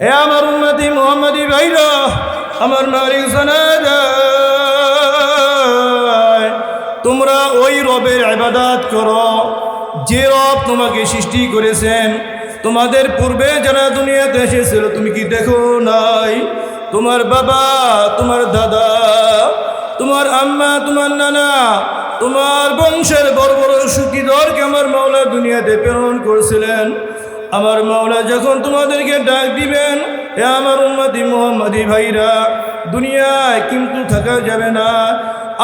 এ আমার উন্নতি মোহাম্মদী ভাইরা, আমার মালিক জানায় তোমরা ওই রবের ইবাদত করো, যে রব তোমাকে সৃষ্টি করেছেন। তোমাদের পূর্বে যারা দুনিয়াতে এসেছিল, তুমি কি দেখো নাই? তোমার বাবা, তোমার দাদা, তোমার আম্মা, তোমার নানা, তোমার বংশের বড় বড় সুখীদরকে আমার মাওলা দুনিয়াতে প্রেরণ করেছিলেন। আমার মাওলা যখন তোমাদেরকে ডাক দিবেন এ আমার উন্মতি মোহাম্মদি ভাইরা, দুনিয়ায় কিন্তু থাকা যাবে না।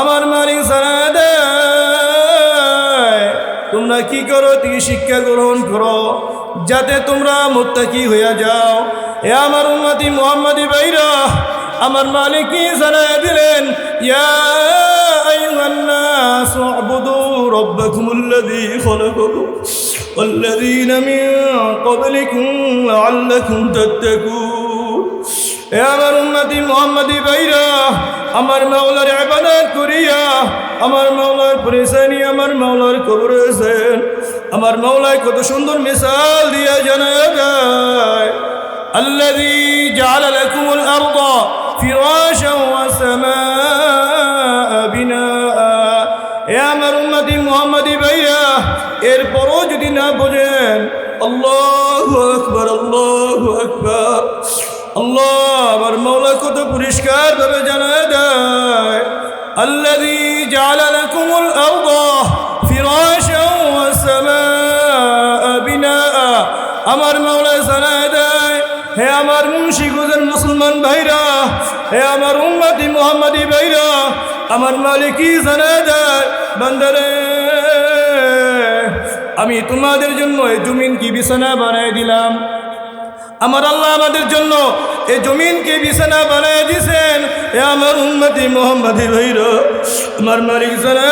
আমার মালিক সারা তোমরা কি করো? তুমি শিক্ষা গ্রহণ করো, যাতে তোমরা মুত্তাকি হইয়া যাও। এ আমার উন্মতি মোহাম্মদি ভাইরা, আমার মালিক কি জানায় দিলেন? ইয়া আইয়ুহান নাস উবুদু রাব্বাকুমুল্লাযী খলাকাকুম والذين من قبلكم لعلكم تتقون এ আমার উন্নতি মোহাম্মদী ভাইরা আমার মাওলার ইবাদত করিয়া আমার মাওলার পরেশানি আমার মাওলার কবর হোসেন আমার মাওলায় কত সুন্দর মিসাল দিয়া জানা যায় الذي جعل لكم الأرض فراشا والسماء কত পরিষ্কারভাবে জানা দেয় আল্লাদি জালালা কুমুল আমার মাওলা জানা দেয়, হে আমার মুন্সিগুজের মুসলমান ভাইরা, হে আমার উম্মতি মোহাম্মদি ভাইরা, আমার মালিকই জানা দেয়, বন্দরে, আমি তোমাদের জন্য এই জমিন কি বিছানা বানায় দিলাম। আমার আল্লাহ আমাদের জন্য এই জমিনকে বিছানা বানাই দিছেন। এ আমার উন্মতি মোহাম্মদী ভাইর আমার মালিক জানা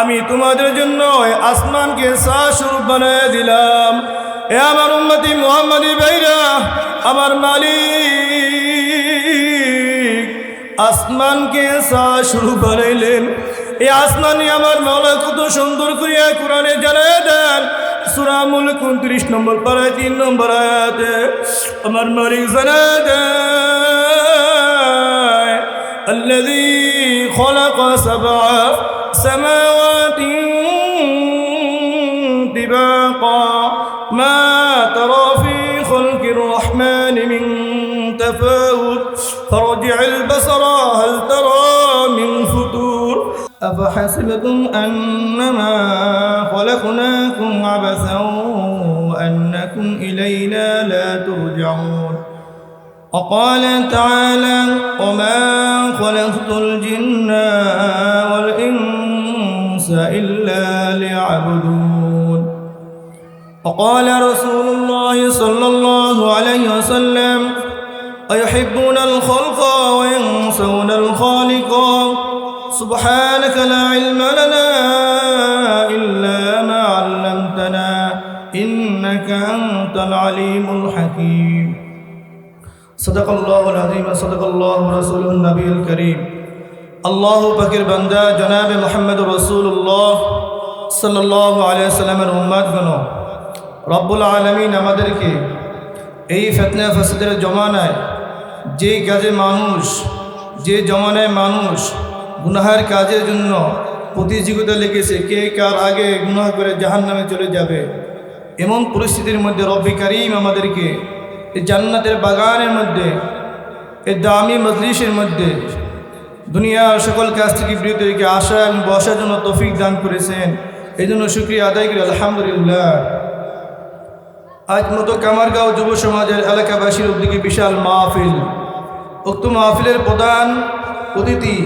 আমি তোমাদের জন্য আসমানকে স্বরূপ বানাই দিলাম। এ আমার উন্মতি মোহাম্মদী ভাইরা, আমার মালিক আসমানকে শুরু বানাইলেন। এই আসমানি আমার মাওলা কত সুন্দর করিয়া কোরআনে জানায় দেন। সুরামুল উনত্রিশ নম্বর পাড়ায় তিন নম্বর আয়াতে আমার মালিক জানা দেয় الذي خلق سبع سماوات طباقا ما ترى في خلق الرحمن من تفاوت أفحسبتم أنما خلقناكم عبثا وأنكم إلينا لا ترجعون وقال تعالى وما خلقت الجن والإنس إلا ليعبدون وقال رسول الله صلى الله عليه وسلم أيحبون الخلق وينسون الخالق سبحانك لا علم لنا إلا ما علمتنا إنك أنت العليم الحكيم صدق الله العظيم صدق الله رسوله النبي الكريم আল্লাহ পাকের বান্দা জনাবে মোহাম্মদ রসুল্লাহ সাল্লাহ আলিয়া সাল্লামের উম্মাদ গণ রব্বুল আলমিন আমাদেরকে এই ফেতনা ফাসিদের জমানায় যে কাজে মানুষ যে জমানায় মানুষ গুনাহার কাজের জন্য প্রতিযোগিতা লেগেছে। কে কার আগে গুনাহ করে জাহান নামে চলে যাবে? এমন পরিস্থিতির মধ্যে রব্বি করিম আমাদেরকে এই জান্নাতের বাগানের মধ্যে, এই দামি মজলিসের মধ্যে দুনিয়ার সকল কাছ থেকে বিরত রেখে আসা এবং বসার জন্য তফিক দান করেছেন। এই জন্য শুক্রিয়া আদায় করি, আলহামদুলিল্লাহ। আজ মতো কামারগাঁও যুব সমাজের এলাকাবাসীর উদ্যোগে বিশাল মাহফিল। উক্ত মাহফিলের প্রধান অতিথি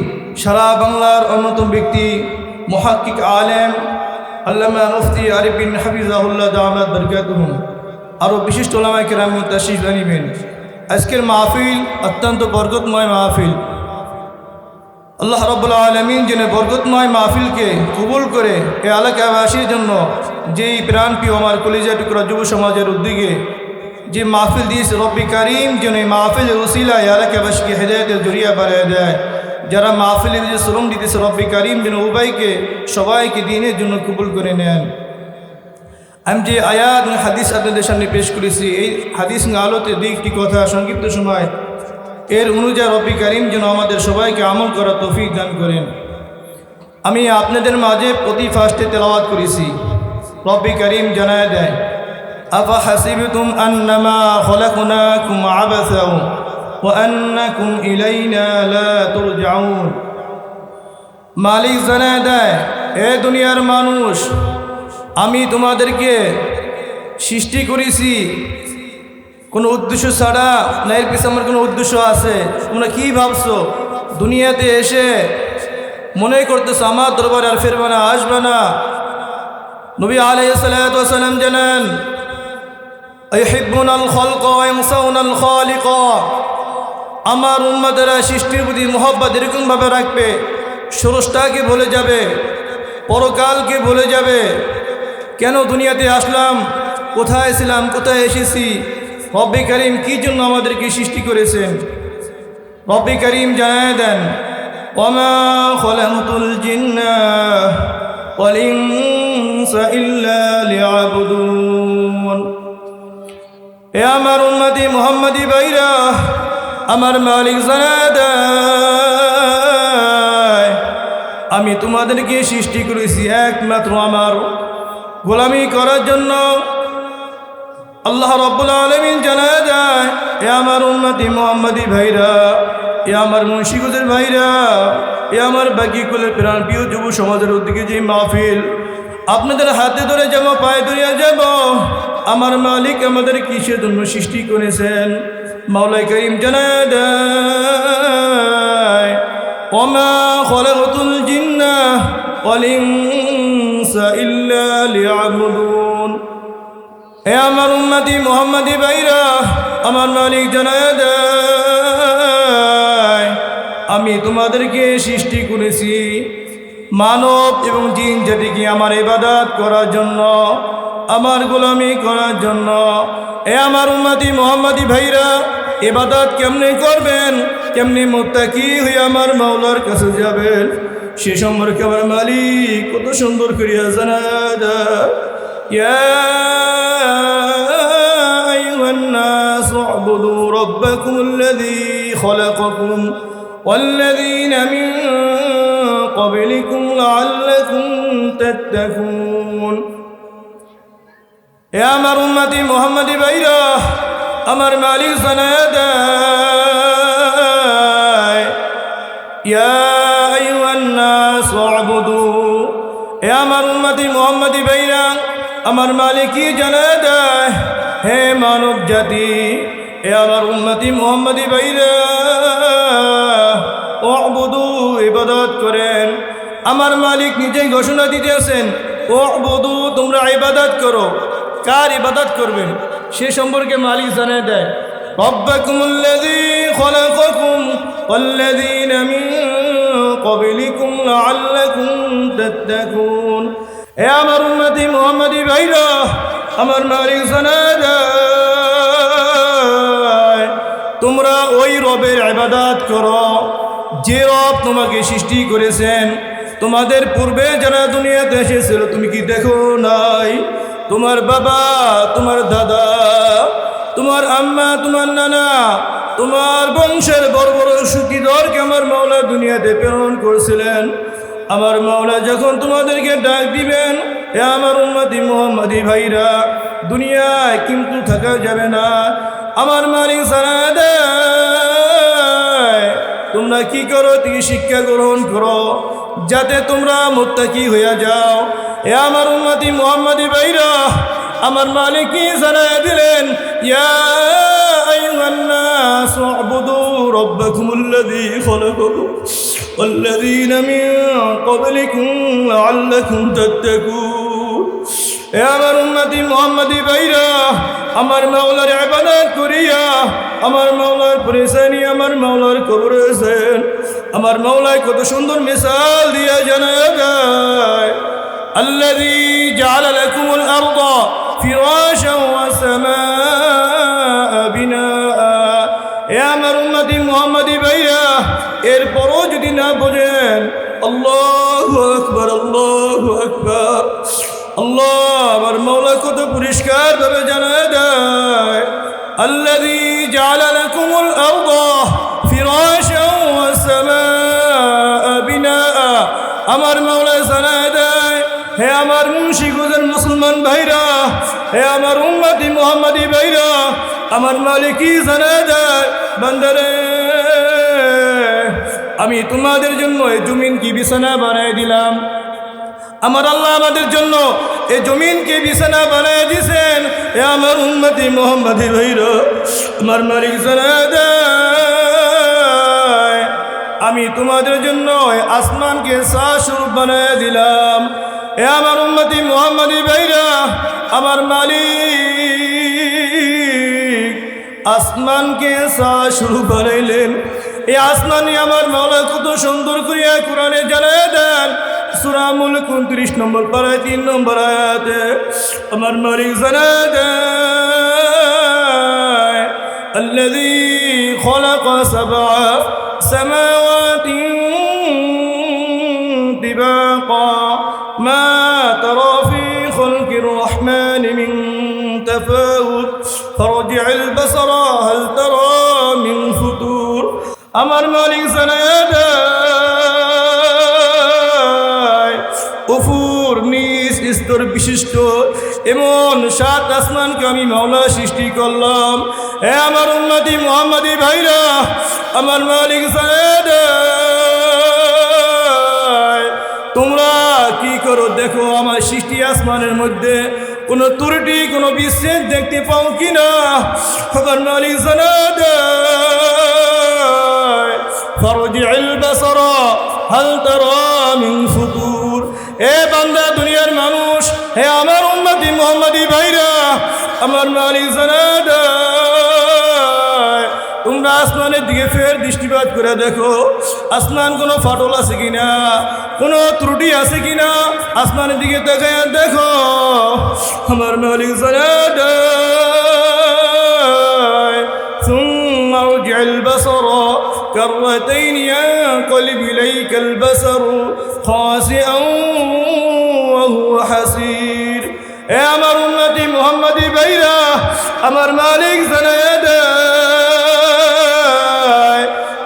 সারা বাংলার অন্যতম ব্যক্তি মহাক্কিক আলেম, আল্লামা মুফতি আরিফ বিন হাফিজাহুল্লাহ দামাদ বরকাতুহ। আরও বিশিষ্ট ওলামায় কেরাম তাশিফ জানিবেন আজকের মাহফিল অত্যন্ত বরকতময় মাহফিল। আল্লাহ রব্বুল আলমিন যেন বরকতময় মাহফিলকে কবুল করে এ এলাকাবাসীর জন্য যেই প্রাণপ্রিয় আমার কলিজা টুকরা যুব সমাজের উদ্যোগে যে মাহফিল দিয়েছে রব্বি করিম, যেন এই মাহফিলের উসিলা এ এলাকাবাসীকে হেদায়তের জরিয়া বাড়িয়ে দেয়। যারা মাহফিলের যে শ্রম দিতেছে, রব্বি করিম যেন উভয়কে সবাইকে দিনের জন্য কবুল করে নেন। আমি যে আয়াত হাদিস আপনাদের সামনে পেশ করেছি, এই হাদিস আলোতে দুই একটি কথা সংক্ষিপ্ত সময়। এর অনুযায়ী রবি করিম যেন আমাদের সবাইকে আমল করা তৌফিক দান করেন। আমি আপনাদের মাঝে প্রতি ফার্স্টে তেলাওয়াত করেছি। রব্বি করিম জানায় দেয়, আফা হাসিবতুম আন্নামা খলাকুনাকুম আবাসাও? وأنكم إلينا لا ترجعون মালিক জানায় দেয় এ দুনিয়ার মানুষ আমি তোমাদেরকে সৃষ্টি করেছি কোনো উদ্দেশ্য ছাড়া না এর পিছনে আমার কোনো উদ্দেশ্য আছে তোমরা কী ভাবছো দুনিয়াতে এসে মনে করতেছো আমার দরবারে আর ফেরবে না আসবে না নবী আলাইসালাম জানান ইহিব্বুনাল খলক ওয়া ইয়ানসাউনাল খালিক আমার উম্মাদেরা সৃষ্টির প্রতি মোহব্বত এরকমভাবে রাখবে, স্রষ্টাকে ভুলে যাবে, পরকালকে ভুলে যাবে। কেন দুনিয়াতে আসলাম? কোথায় ছিলাম? কোথায় এসেছি? রব্বি করিম কী জন্য আমাদেরকে সৃষ্টি করেছেন? রব্বি করিম জানায় দেন আমার উম্মতি মোহাম্মদী বাইরা আমার মালিক জানায় দেয় আমি তোমাদেরকে সৃষ্টি করেছি একমাত্র আমার গোলামি করার জন্য। আল্লাহ রব্বুল আলমিন জানা দেয়, এ আমার উন্নতি মোহাম্মদী ভাইরা, এ আমার মুন্সিগুজের ভাইরা, এ আমার বাকি কুলের প্রাণ প্রিয় যুব সমাজের উদ্যোগে যে মাহফিল, আপনাদের হাতে ধরে যাব পায়ে ধরিয়া যাব, আমার মালিক আমাদের কিসের জন্য সৃষ্টি করেছেন? মাওলাই করিম জানায় দেয় ওমা জিন্না লিয়াবুদুন। এ আমার উম্মতি মোহাম্মদী ভাইরা, আমার মালিক জানায় দেয় আমি তোমাদেরকে সৃষ্টি করেছি মানব এবং জিন জাতিকে আমার ইবাদত করার জন্য, আমার গোলামি করার জন্য। এ আমার উম্মতি মোহাম্মদী ভাইরা ইবাদত কেমনে করবেন কেমনি মোত্তাকি হয়ে আমার মাওলার কাছে যাবেন সে সম্পর্কে আমার মালিক কত সুন্দর করিয়া জানা দেয় يا أيها الناس اعبدوا ربكم الذي خلقكم والذين من قبلكم لعلكم تتقون يا আমার উম্মতি মোহাম্মদী ভাইরা আমার মালিক জানায় দেয় এ আমার উন্মতি মোহাম্মদী ভাইরা, আমার মালিকই জানা দেয়, হে মানব জাতি, এ আমার উন্মতি মোহাম্মদী ও বধু ইবাদত করেন। আমার মালিক নিজেই ঘোষণা দিতেছেন ও বধু তোমরা ইবাদত করো। কার ইবাদত করবেন? সে সম্পর্কে মালিক জানিয়ে দেয় ربكم الذي خلقكم والذين من قبلكم لعلكم تتقون এ আমার উন্নতি মোহাম্মদী ভাইরা আমার মালিক জানায় তোমরা ওই রবের আবাদাত করো যে রব তোমাকে সৃষ্টি করেছেন তোমাদের পূর্বে যারা দুনিয়াতে এসেছিল তুমি কি দেখো নাই তোমার বাবা, তোমার দাদা, তোমার আম্মা, তোমার নানা, তোমার বংশের বড় বড় সুখীদরকে আমার মাওলা দুনিয়াতে প্রেরণ করেছিলেন। আমার মাওলা যখন তোমাদেরকে ডাক দিবেন এ আমার উন্মতি মোহাম্মদি ভাইরা, দুনিয়ায় কিন্তু থাকা যাবে না। আমার মালিক সারা তোমরা কি করো? তুমি শিক্ষা গ্রহণ করো, যাতে তোমরা মোত্তাকি হইয়া যাও। এ আমার উন্মতি মোহাম্মদি ভাইরা আমার মালিক কি জানায় দিলেন ইয়া أيها الناس اعبدوا ربكم الذي خلقكم والذين من قبلكم لعلكم تتقون এ আমার উন্নতি মোহাম্মদি ভাইরা আমার মাওলার ইবাদত করিয়া আমার মাওলার পরিসানি আমার মাওলার কবর হোসেন আমার মাওলায় কত সুন্দর মিসাল দিয়া জানা যায় الذي جعل لكم الأرض فراشا والسماء بناء এ আমার উন্নতি মোহাম্মদি ভাইয়া এরপরও যদি না বোঝেন আল্লাহ আকবর আল্লাহ আকবর আল্লাহ আমার মৌলা কত পরিষ্কার ভাবে জানা দেয় الذي جعل لكم الأرض فراشا মুসলমান ভাইরা, হে আমার উম্মতি মোহাম্মদী ভাইরা, আমার মালিকই জানা দেয় বান্দারে, আমি তোমাদের জন্য এই জমিন কি বিছানা বানাই দিলাম? আমার আল্লাহ আমাদের জন্য এই জমিনকে বিছানা বানায় দিছেন? এ আমার উন্মতি মোহাম্মদি ভাইর, আমার মালিক আমি তোমাদের জন্য আসমানকে স্বরূপ বানায় দিলাম। এ আমার উন্মতি মোহাম্মদি ভাইরা আমার মালিক আসমানকে স্বরূপ বানাইলেন এই আসমানি আমার মাওলা কত সুন্দর করিয়া কোরআনে জানায় দেন সুরা মুলক উনত্রিশ নম্বর পাড়ায় তিন নম্বর আয়াতে আমার মালিক জানা দেয় الذي خلق سبع سماوات আমার মালিক উফুর নিজ স্তর বিশিষ্ট, এমন সাত আসমানকে আমি মাওলা সৃষ্টি করলাম। এ আমার উন্নতি মোহাম্মদী ভাইরা, আমার মালিক জানায় তোমরা কি করো দেখো, আমার সৃষ্টি আসমানের মধ্যে কোনো ত্রুটি, কোনো বিচ্ছেদ দেখতে পাও কিনা? আমার মালিক জানা فرجع البصر هل ترى من فطور এ বান্দা দুনিয়ার মানুষ হে আমার উম্মতি মোহাম্মদী ভাইরা আমার মালিক জানা দেয় তোমরা আসমানের দিকে ফের দৃষ্টিপাত করে দেখো আসমান কোনো ফাটল আছে কিনা কোনো ত্রুটি আছে কিনা আসমানের দিকে দেখে দেখো আমার মালিক জানা দেয় ثم ارجع البصر كرتين ينقلب إليك البصر خاسئا وهو حسير এ আমার উন্নতি মোহাম্মদী ভাইরা আমার মালিক জানায় দেয়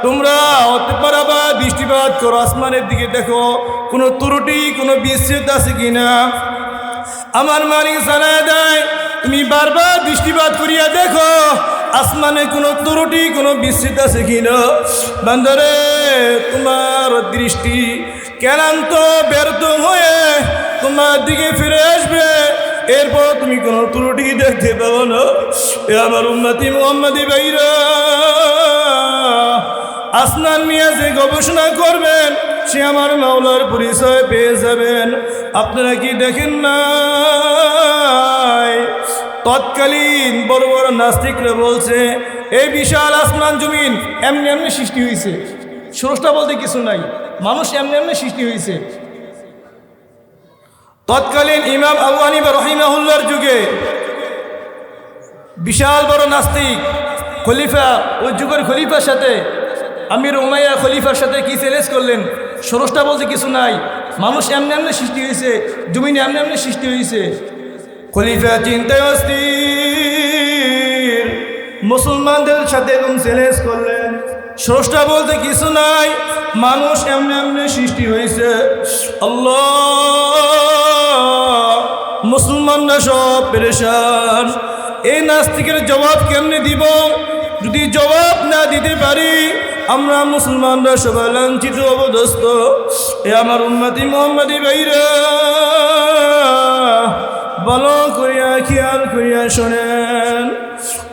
তোমরা হতে পারাবা দৃষ্টিপাত করো আসমানের দিকে দেখো কোনো ত্রুটি কোনো বিচ্ছেদ আছে কিনা আমার মালিক জানায় দেয় তুমি বারবার দৃষ্টিপাত করিয়া দেখো আসমানে কোনো ত্রুটি, কোনো বিচ্ছেদ আছে কিনা? বান্দরে, তোমার দৃষ্টি কেনান্ত ব্যর্থ হয়ে তোমার দিকে ফিরে আসবে। এরপর তুমি কোনো ত্রুটি দেখতে পাবো না। এ আমার উন্নতি মোহাম্মদি ভাইরা আসনান নিয়ে যে গবেষণা করবেন, সে আমার মাওলার পরিচয় পেয়ে যাবেন। আপনারা কি দেখেন না তৎকালীন বড় বড় নাস্তিকরা বলছে, এই বিশাল আসমান জমিন এমনি এমনি সৃষ্টি হয়েছে স্রষ্টা বলতে কিছু নাই, মানুষ এমনি এমনি সৃষ্টি হয়েছে তৎকালীন ইমাম আবু হানিফা রহিমাহুল্লার যুগে বিশাল বড় নাস্তিক, খলিফা, ওই যুগের খলিফার সাথে, আমির উমাইয়া খলিফার সাথে কি চ্যালেঞ্জ করলেন? স্রষ্টা বলতে কিছু নাই, মানুষ এমনি এমনি সৃষ্টি হয়েছে জমিন এমনি এমনি সৃষ্টি হয়েছে খলিফা চিন্তায় অস্থির। মুসলমানদের সাথে এবং চ্যালেঞ্জ করলেন। স্রষ্টা বলতে কিছু নাই। মানুষ এমনি এমনি সৃষ্টি হয়েছে। আল্লাহ! মুসলমানরা সব পেরেশান। এই নাস্তিকের জবাব কেমনে দিব? যদি জবাব না দিতে পারি, আমরা মুসলমানরা সবাই লাঞ্ছিত অবদস্ত এ আমার উন্নতি মোহাম্মদী ভাইরা ভালো করিয়া খেয়াল করিয়া শোনেন।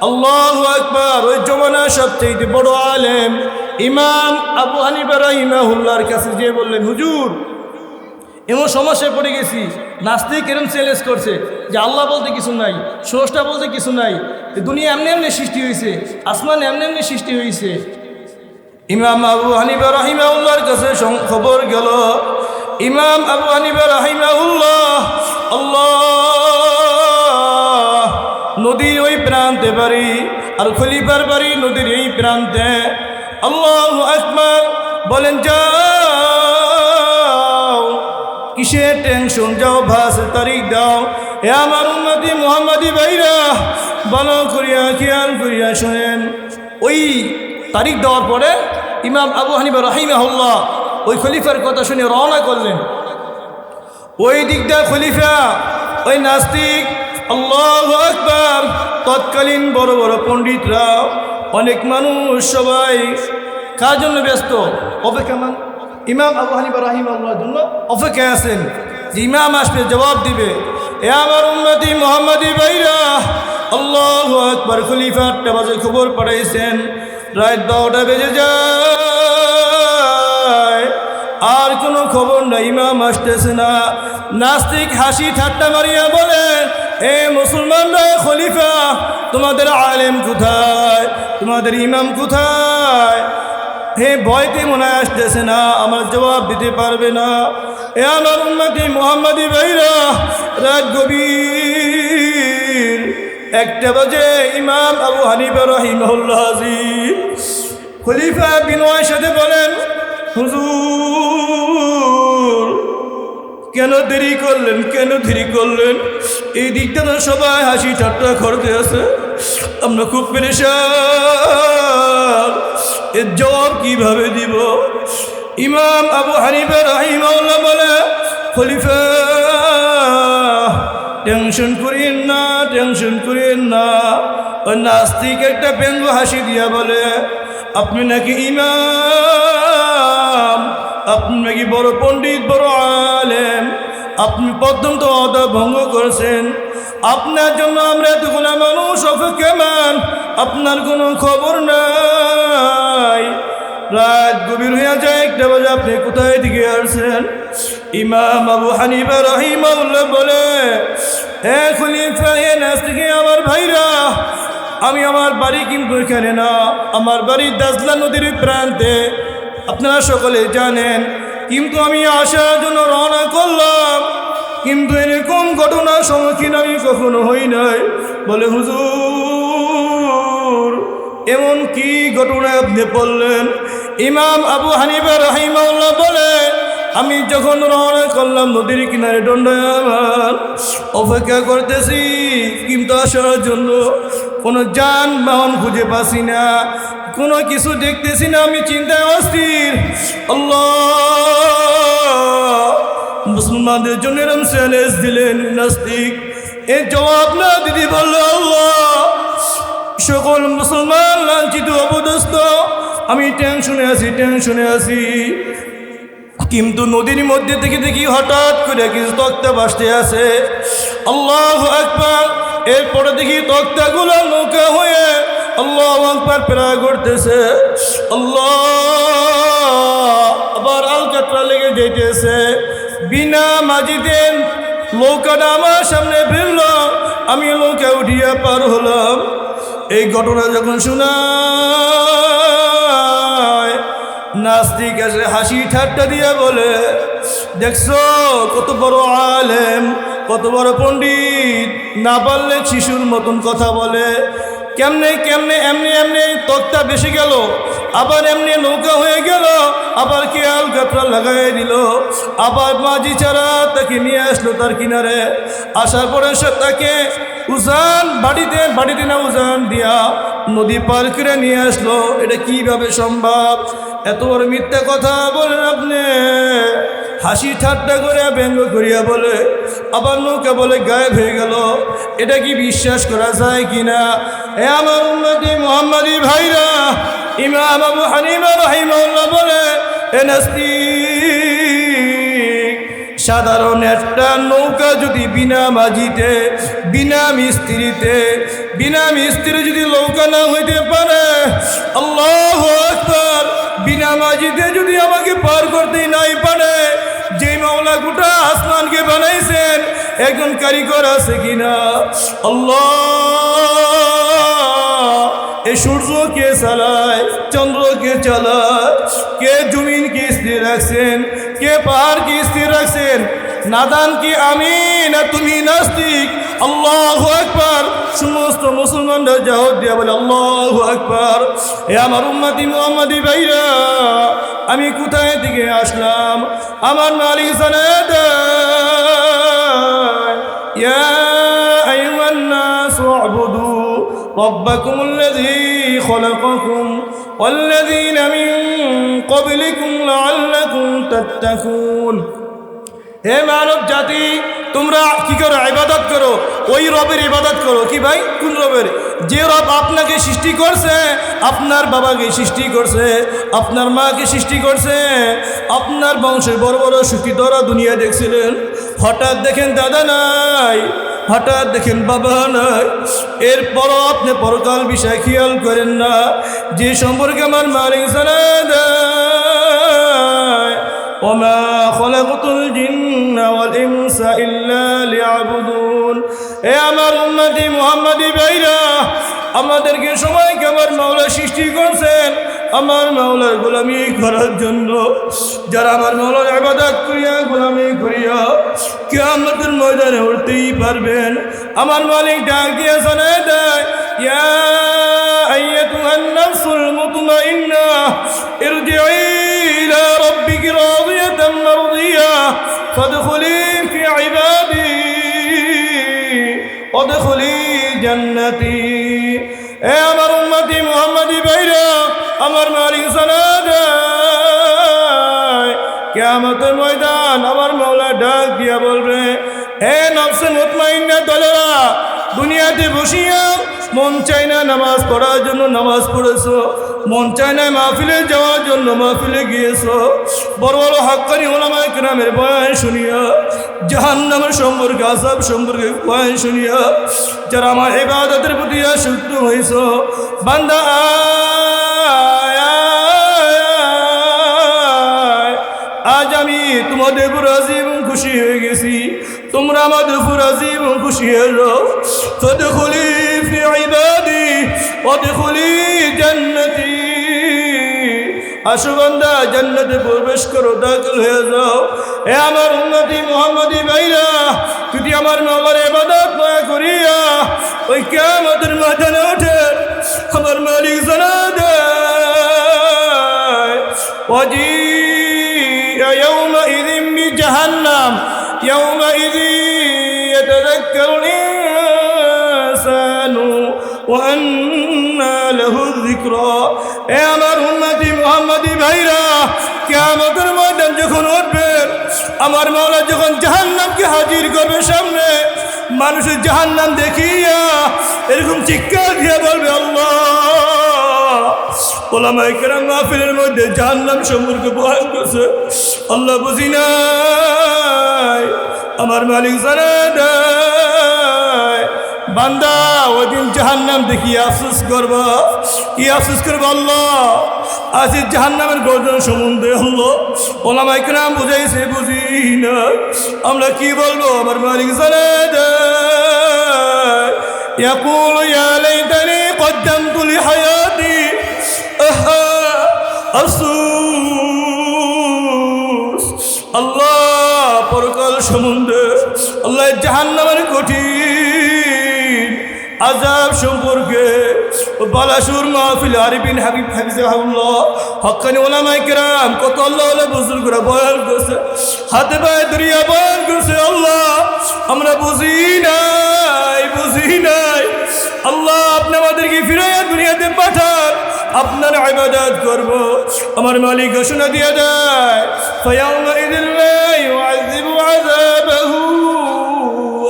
আল্লাহ আকবার, ওই জমানা সবচেয়ে বড় আলেম। ইমাম আবু হানিফা রহিমাহুল্লার কাছে যে বললেন, হুজুর, এমন সমস্যায় পড়ে গেছি। নাস্তিক এরম চ্যালেঞ্জ করছে যে আল্লাহ বলতে কিছু নাই, স্রষ্টা বলতে কিছু নাই। দুনিয়া এমনি এমনি সৃষ্টি হয়েছে আসমান এমনি এমনি সৃষ্টি হয়েছে ইমাম আবু হানিফা রাহিমাউল্লাহর কাছে খবর গেল, ইমাম আবু হানিফা রাহিমাউল্লাহ আল্লাহ নদীর ওই প্রান্তে বাড়ি, আর খলিফার বাড়ি নদীর এই প্রান্তে। আল্লাহ আকবার বলেন, যাও, কিসের টেনশন যাও, ভাস, তারিখ দাও। এ আমার উন্নতি মোহাম্মদি ভাইরা, ভালো করিয়া, খেয়াল করিয়া শোনেন। ওই তারিখ দেওয়ার পরে ইমাম আবু হানিবা রাহিমাহুল্লাহ ওই খলিফার কথা শুনে রওনা করলেন। ওই দিকটা খলিফা, ওই নাস্তিক আল্লাহ আকবার। তৎকালীন বড় বড় পণ্ডিতরা, অনেক মানুষ সবাই কার জন্য ব্যস্ত? অপেক্ষা মান ইমাম আবু হানিবা রাহিম আল্লাহর জন্য অপেক্ষায় আছেন। যে ইমাম আসবে, জবাব দিবে। এ আমার উন্নতি মোহাম্মদি ভাইরা, আল্লাহ আকবার। খলিফা আটটা বাজে খবর পাঠাইছেন। রাত বারোটা বেজে যায়। আর কোনো খবর নাই, ইমাম আসতেছে না। নাস্তিক হাসি ঠাট্টা মারিয়া বলে এ মুসলমানরা খলিফা, তোমাদের আলেম কোথায়? তোমাদের ইমাম কোথায়? হে ভয়তে মনে আসতেছে না, আমার জবাব দিতে পারবে না। এ আমার উন্নতি মোহাম্মদী ভাইরা, রাত গভীর একটা বাজে ইমাম আবু হানিফা রহিমউল্লাহ হাজির। খলিফা বিনয়ের সাথে বলেন, হুজুর, কেন দেরি করলেন? কেন দেরি করলেন? এই দিকটা তো সবাই হাসি ঠাট্টা করতে আছে। আমরা খুব পেরেশান। এর জবাব কীভাবে দিব? ইমাম আবু হানিফা রাহিমাউল্লাহ বলে, খলিফা, টেনশন করিয়েন না, টেনশন করিয়েন না। ওই নাস্তিক একটা ব্যঙ্গ হাসি দিয়া বলে, আপনি নাকি ইমাম? আপনি নাকি বড় পণ্ডিত, বড় আলেম? আপনি প্রথম তো অদা ভঙ্গ করেছেন। আপনার জন্য আমরা এতগুলা মানুষ অপেক্ষমান। আপনার কোনো খবর নাই। রাত গভীর হয়ে যায়, একটা বাজে। আপনি কোথায় দিকে আসছেন? ইমাম আবু হানিফা রহিমাউল্লাহ বলে, হে খলিফা, হে নাস্তিকে, আমার ভাইরা, আমি আমার বাড়ি কিন্তু এখানে না, আমার বাড়ি দাজলা নদীর প্রান্তে। আপনারা সকলে জানেন কিন্তু আমি আসার জন্য রওনা করলাম। কিন্তু এরকম ঘটনার সম্মুখীন আমি কখনো হই নাই। বলে, হুজুর, এমন কি ঘটনা আপনি বললেন? ইমাম আবু হানিফা রহিমাউল্লাহ বলে, আমি যখন রওনা করলাম নদীর কিনারে দণ্ডায় আমার অপেক্ষা করতেছি, কিন্তু আসার জন্য কোনো যানবাহন খুঁজে পাচ্ছি না। কোনো কিছু দেখতেছি না, আমি চিন্তায় অস্থির। মুসলমানদের জন্য এরম চ্যালেঞ্জ দিলেন নাস্তিক। এর জবাব না দিদি বলল আল্লাহ। সকল মুসলমান লাঞ্ছিত অবদস্ত আমি টেনশনে আছি টেনশনে আছি। কিন্তু নদীর মধ্যে থেকে দেখি হঠাৎ করে কিছু তক্তা বাসতে আছে। আল্লাহ একবার এরপরে দেখি তক্তাগুলো নৌকা হয়ে আল্লাহ একবার প্রায় করতেছে আল্লাহ আবার আলকাতরা লেগে যেতেছে বিনা মাজিদের নৌকাটা আমার সামনে ফিরল। আমি নৌকা উঠিয়া পার হলাম। এই ঘটনা যখন শোনায়, নাস্তিক এসে হাসি ঠাট্টা দিয়ে বলে, দেখছ কত বড় আলেম, কত বড় পণ্ডিত, না পারলে শিশুর মতন কথা বলে কেমনে কেমনে, এমনি এমনি তক্তা বেশি গেল, আবার এমনি নৌকা হয়ে গেল, আবার কেয়াল গাত্রা লাগাই দিল, আবার মাঝি ছাড়া তাকে নিয়ে আসলো তার কিনারে। আসার পরে সে তাকে, উজান, বাড়িতে বাড়িতে না উজান দিয়া, নদী পার করে নিয়ে আসলো। এটা কীভাবে সম্ভব? এত বড় মিথ্যা কথা বলেন আপনি। হাসি ঠাট্টা করে ব্যঙ্গ করিয়া বলে, আবার নৌকা বলে গায়েব হয়ে গেল। এটা কি বিশ্বাস করা যায় কিনা এ আমার উন্নতি, মোহাম্মদী ভাইরা। ইমাম আবু হানিমা রহিমাল্লাহ বলে, এ নাস্তিক, সাধারণ একটা নৌকা যদি বিনা মাঝিতে, বিনা মিস্ত্রিতে, বিনা মিস্ত্রি যদি নৌকা না হইতে পারে, আল্লাহ বিনা মাঝিতে যদি আমাকে পার করতে নাই পারে যে মাওলা গোটা আসমানকে বানাইছেন একজন কারিগর আছে কিনা? আল্লাহ! এ সূর্য কে চালায় চন্দ্র কে চালায়, কে জমিন কে স্থির রাখছেন, কে পাহাড় কে স্থির রাখছেন, নাদান কি আমি না তুমি নাস্তিক? আল্লাহ আকবার! সমস্ত মুসলমানরা জাহদ দিয়া বলে, আল্লাহ আকবার। এ আমার উম্মাতি মুহাম্মাদি ভাইরা। আমি কোথায় দিকে আসলাম আমার মালিক জানে ربكم الذي خلقكم والذين من قبلكم لعلكم تتقون হে মানব জাতি তোমরা কি করো? ইবাদত করো। ওই রবের ইবাদত করো। কি ভাই? কোন রবের? যে রব আপনাকে সৃষ্টি করছে, আপনার বাবাকে সৃষ্টি করছে, আপনার মাকে সৃষ্টি করছে, আপনার বংশের বড় বড় সুকৃতরা দুনিয়া দেখছিলেন। হঠাৎ দেখেন দাদা নাই, হঠাৎ দেখেন বাবা নাই। এরপরও আপনি পরকাল বিষয় খেয়াল করেন না। যে সম্পর্কে আমার মালিক জানায় দেয়, ওমা খলাকুতুল জিন والإنس إلا ليعبدون এ আমার উম্মতি মুহাম্মদি ভাইরা আমাদেরকে সবাইকে আমার মাওলা সৃষ্টি করছেন আমার মাওলার গোলামি করার জন্য যারা আমার মাওলার ইবাদত করিয়া গোলামি করিয়া কে আমাদের ময়দানে উঠতেই পারবেন আমার মালিক ডাক দিয়ে জানায় দেয় ইয়া أيتها النفس المطمئنة ارجعي إلى ربك راضية مرضية فادخلي في عبادي وادخلي جنتي এ আমার উম্মতি মুহাম্মদি ভাইরা আমার মালিক সানাদায় কেয়ামতের ময়দান আমার মাওলা ডাক দিয়া বলবে হে নফসে মুতমাইন্না দলেরা দুনিয়াতে বসিয়া মন চাই না নামাজ পড়ার জন্য নামাজ পড়েছো। মন চায় না মাহফিলে যাওয়ার জন্য মাহফিলে গিয়েছো। বড় বড় হাক্কানি ওলামায় গ্রামের বয়ান শুনিয়া জাহান নামের সম্পর্কে আসাব সম্পর্কে বয়ান শুনিয়া, যারা আমার এবাদতের প্রতি আসক্ত হয়েছ, বান্দা। আজ আমি তোমাদের উপর রাজি এবং খুশি হয়ে গেছি। তোমরা আমাদের উপর রাজি এবং খুশি হয়ে যাও। ফদখুলি ফি ইবাদি ওয়াদখুলি জান্নাতি আসো বান্দা জান্নাতে প্রবেশ করো দাখিল হয়ে যাও এ আমার উন্নতি মোহাম্মদি ভাইরা যদি আমার মামার এবাদত নয় করিয়া ওই কেমতের মাঝানে ওঠে আমার মালিক জানা দেয় وجيء يومئذ بجهنم يومئذ يتذكر الإنسان এ আমার উম্মতি মুহাম্মদি ভাইরা কে আমাদের ময়দান যখন উঠবে, আমার মামলা যখন জাহান্নামকে হাজির করবে সামনে, মানুষের জাহান্নাম দেখিয়া এরকম চিৎকার দিয়ে বলবে, আল্লাহ! ওলামাই কেরাম মাহফিলের মধ্যে জাহান্নাম সম্পর্কে বয়ান করছে। আল্লাহ বুঝি নাই, আমার মালিক জানা বান্দা ওই দিন জাহান্নাম দেখি আফসোস করব কি আফসোস করবো আল্লাহ আজ এই জাহান্নামের গর্জন সম্বন্ধে হলো ওলামাই কেরাম বুঝাইছে বুঝি না আমরা কি বলবো আমার মালিক জানে দেয়। يقول يا ليتني قدمت لحياتي আহা, আফসোস আল্লাহ পরকাল সম্বন্ধে আল্লাহ জাহান্নামের কঠিন আজাব সম্পর্কে ও বালাসুর মাহফিল আরিবিন হাবিব হাফিজাহুল্লাহ হক্কানি ওলামাই কেরাম কত আল্লাহ আল্লাহ বুজুর্গরা বয়ান করছে হাতে পায়ে দরিয়া বয়ান করছে আল্লাহ আমরা বুঝি নাই বুঝি নাই আল্লাহ আপনি আমাদেরকে ফিরাইয়া দুনিয়াতে পাঠান আপনার ইবাদত করব আমার মালিক ঘোষণা দিয়ে দেয় فيومئذ لا يعذب عذابه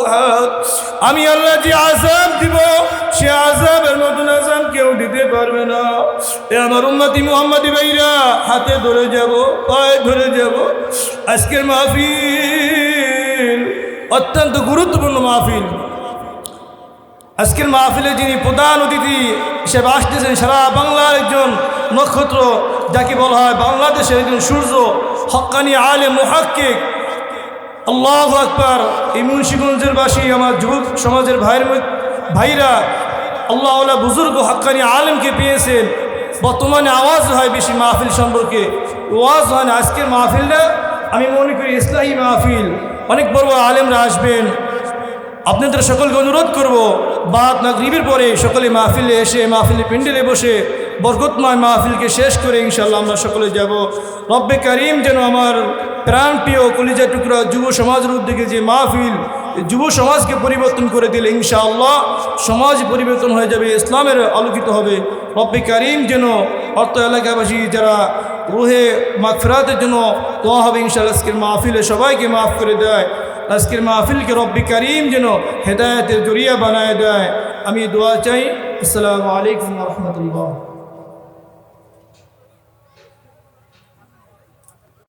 أحد। আমি আল্লাহ যে আজাব দিব। সে আজাবের মতন আজাব কেউ দিতে পারবে না। এ আমার উম্মতি মুহাম্মদি ভাইরা, হাতে ধরে যাব, পায়ে ধরে যাব। আজকের মাহফিল অত্যন্ত গুরুত্বপূর্ণ মাহফিল। আজকের মাহফিলে যিনি প্রধান অতিথি হিসেবে আসতেছেন, সারা বাংলার একজন নক্ষত্র, যাকে বলা হয় বাংলাদেশের একজন সূর্য হক্কানি আলে মুহাক্কিক। আল্লাহ আকবার। এই মুন্সিগঞ্জের বাসী, আমার যুবক সমাজের ভাইয়ের ভাইরা, আল্লাহ বুজুর্গ হক্কানি আলেমকে পেয়েছেন। বর্তমানে আওয়াজ হয় বেশি মাহফিল সম্পর্কে। ওয়াজ হয় না, আজকের মাহফিলটা আমি মনে করি ইসলাহী মাহফিল। অনেক বড় আলেমরা আসবেন। আপনাদের সকলকে অনুরোধ করব, বাদ নাগরিবের পরে সকলে মাহফিলে এসে মাহফিলে প্যান্ডেলে বসে বরকতময় মাহফিলকে শেষ করে ইনশাল্লাহ আমরা সকলে যাব। রব্বে করিম যেন আমার প্রাণ প্রিয় কলিজা টুকরা যুব সমাজের উদ্যোগে যে মাহফিল, যুব সমাজকে পরিবর্তন করে দিলে ইনশাআল্লাহ সমাজ পরিবর্তন হয়ে যাবে, ইসলামের আলোকিত হবে। রব্বি করিম যেন অর্থ এলাকাবাসী যারা রুহে মাগফিরাতের জন্য দোয়া হবে, ইনশাআল্লাহ আজকের মাহফিলে সবাইকে মাফ করে দেয়। আজকের মাহফিলকে রব্বি করিম যেন হেদায়তের জরিয়া বানায় দেয়। আমি দোয়া চাই। আসসালামু আলাইকুম রহমতুল্লাহ।